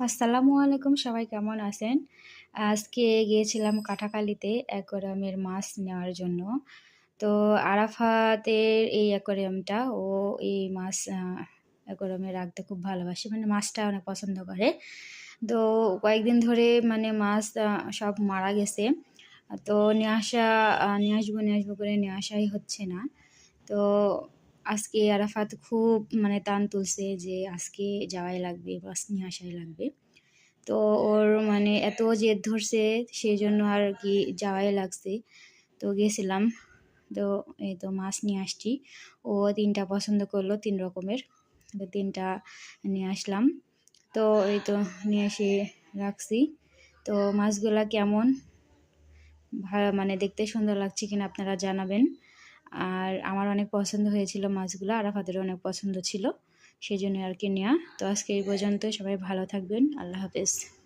আসসালামু আলাইকুম, সবাই কেমন আছেন? আজকে গিয়েছিলাম কাটাকালিতে অ্যাকোয়ারিয়ামের মাছ নেওয়ার জন্য। তো আরাফাতের এই অ্যাকোয়ারিয়ামটা, ও এই মাছ অ্যাকোয়ারিয়ামে রাখতে খুব ভালোবাসে মানে মাছটা অনেক পছন্দ করে। তো কয়েকদিন ধরে মানে মাছ সব মারা গেছে। তো নিয়ে আসা নিয়ে আসব নিয়ে আসব করে নিয়ে আসাই হচ্ছে না। তো আজকে আরাফাত খুব মানে টান তুলছে যে আজকে যাওয়াই লাগবে বা নিয়ে আসাই লাগবে। তো ওর মানে এত জেদ ধরছে সেই জন্য আর কি যাওয়াই লাগছে। তো গেছিলাম, তো এই তো মাছ নিয়ে আসছি। ও তিনটা পছন্দ করল তিন রকমের, তো তিনটা নিয়ে আসলাম। তো এই তো নিয়ে এসে রাখছি। তো মাছগুলা কেমন? মানে দেখতে সুন্দর লাগছে কিনা আপনারা জানাবেন। আর আমার অনেক পছন্দ হয়েছিল মাছগুলো আরাফাদেরও অনেক পছন্দ ছিল, সেই জন্য আর কি নেওয়া। তো আজকে এই পর্যন্ত সবাই ভালো থাকবেন, আল্লাহ হাফেজ।